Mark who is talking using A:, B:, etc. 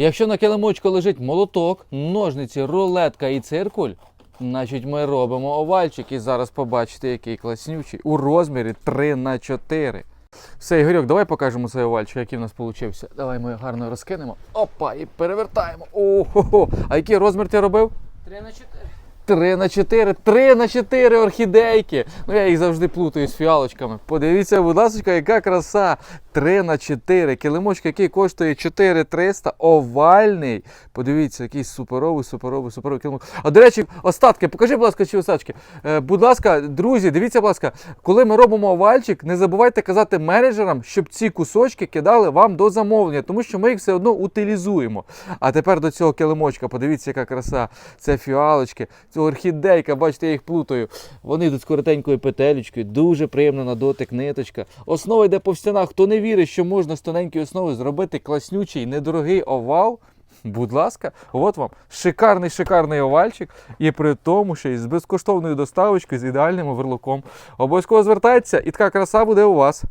A: Якщо на килимочку лежить молоток, ножниці, рулетка і циркуль, значить ми робимо овальчик і зараз побачите, який класнючий у розмірі 3 на 4. Все, Ігорьок, давай покажемо цей овальчик, який в нас вийшов. Давай ми гарно розкинемо. Опа, і перевертаємо. Ого. А який розмір ти робив?
B: 3 на 4.
A: 3 на 4, 3 на 4 орхідейки. Ну я їх завжди плутаю з фіалочками. Подивіться, будь ласка, яка краса. 3 на 4. Килимочок, який коштує 4300, овальний. Подивіться, який суперовий, суперовий, суперовий килимок. А до речі, остатки, покажи, будь ласка, чи остатки. Е, будь ласка, друзі, дивіться, будь ласка, коли ми робимо овальчик, не забувайте казати менеджерам, щоб ці кусочки кидали вам до замовлення, тому що ми їх все одно утилізуємо. А тепер до цього килимочка, подивіться, яка краса. Це фіалочки, орхідейка, бачите, я їх плутаю. Вони йдуть з коротенькою петелечкою, дуже приємна на дотик ниточка. Основа йде по стінах. Хто не вірить, що можна з тоненької основи зробити класнючий, недорогий овал. Будь ласка, от вам шикарний шикарний овальчик, і при тому ще й з безкоштовною доставочкою з ідеальним оверлоком. Обов'язково звертайтеся, і така краса буде у вас.